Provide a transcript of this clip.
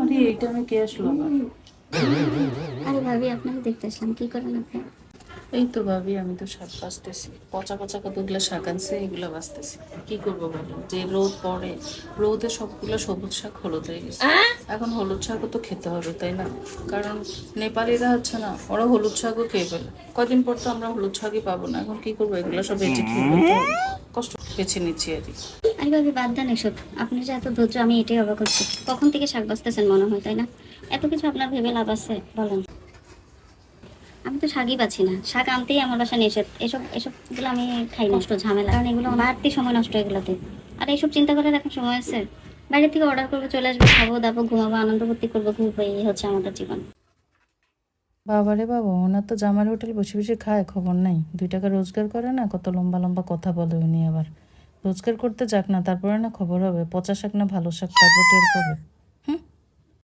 আরে এইটা আমি কে আসলো আবার? আরে ভাবি আপনাকে দেখতে আসলাম। কি করেন আপনি? এই তো ভাবি আমি তো শাক বাঁচতেছি। পচা পচা কতগুলো শাক আনছে এগুলো বাঁচতেছি। কি করব বলো যে রোদ পড়ে রোদে সবগুলো সবুজ শাক হলুদ হয়ে গেছে। এখন হলুদ শাকও তো খেতে হবে তাই না? কারণ নেপালিরা হচ্ছে না ওরা হলুদ শাকও খেয়ে ফেলে। কদিন পর তো আমরা হলুদ শাকই পাবো না এখন কি করব? এগুলো সব বেঁচে খেয়ে ফেলতে বেছে নিচ্ছি আর কি। আরে ভাবি বাদ দেন এসব। আপনি যে এত ধৈর্য আমি এটাই অবাক হচ্ছি। কখন থেকে শাক বাঁচতেছেন মনে হয় তাই না? এত কিছু আপনার ভেবে লাভ আছে বলেন। আমি তো শাকই পাচ্ছি না। শাক আনতেই আমার বাসা নিষেধ এসব এসবগুলো আমি খাই নষ্ট ঝামেলা। কারণ এগুলো বাড়তি সময় নষ্ট এগুলোতে আর এইসব চিন্তা করার এখন সময় আছে। বাইরে থেকে অর্ডার করব চলে আসব খাব দাবো ঘুমাবো আনন্দ ফুর্তি করব ঘুরবো এই হচ্ছে আমাদের জীবন। বাবারে বাবা ওনার তো জামার হোটেল বসে বসে খায় খবর নাই। দুই টাকা রোজগার করে না কত লম্বা লম্বা কথা বলে উনি আবার। রোজগার করতে যাক না, তারপরে না খবর হবে। পচা শাক না ভালো শাক, তারপর টের পাবে।